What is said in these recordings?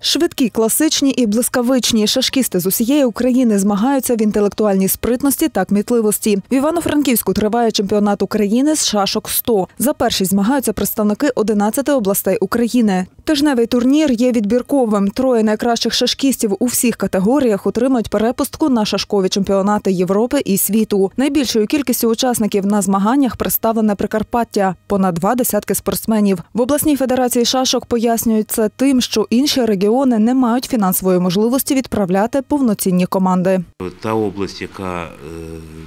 Швидкі, класичні і блискавичні шашкісти з усієї України змагаються в інтелектуальній спритності та кмітливості. В Івано-Франківську триває чемпіонат України з шашок 100. За першість змагаються представники 11 областей України. Тижневий турнір є відбірковим. Троє найкращих шашкістів у всіх категоріях отримають перепустку на шашкові чемпіонати Європи і світу. Найбільшою кількістю учасників на змаганнях представлене Прикарпаття – понад два десятки спортсменів. В обласній федерації шашок пояснюють це тим, що інші регіони не мають фінансової можливості відправляти повноцінні команди. Та область, яка е,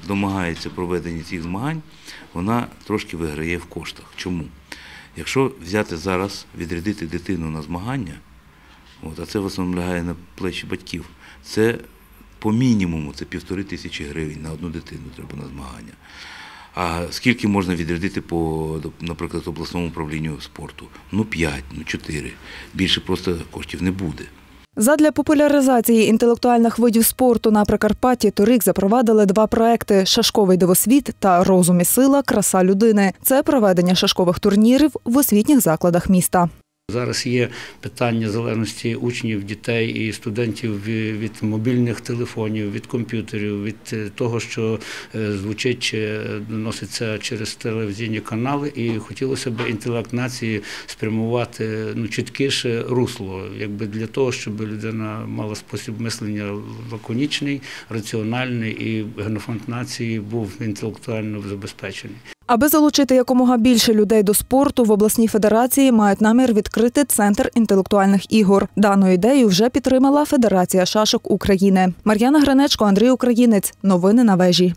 домагається проведення цих змагань, вона трошки виграє в коштах. Чому? Якщо взяти зараз, відрядити дитину на змагання, от, а це в основному лягає на плечі батьків, це по мінімуму це півтори тисячі гривень на одну дитину треба на змагання. А скільки можна відрядити по, наприклад, обласному управлінню спорту? Ну 5, ну 4. Більше просто коштів не буде. Задля популяризації інтелектуальних видів спорту на Прикарпатті торік запровадили два проекти Шашковий дивосвіт та Розум і сила краса людини. Це проведення шашкових турнірів в освітніх закладах міста. Зараз є питання залежності учнів, дітей і студентів від мобільних телефонів, від комп'ютерів, від е, того, що е, звучить чи носиться через телевізійні канали. І хотілося б інтелект нації спрямувати ну чіткіше русло, якби для того, щоб людина мала спосіб мислення лаконічний, раціональний і генофонд нації був інтелектуально забезпечений. Аби залучити якомога більше людей до спорту, в обласній федерації мають намір відкрити центр інтелектуальних ігор. Дану ідею вже підтримала Федерація шашок України. Мар'яна Гринечко, Андрій Українець. Новини на вежі.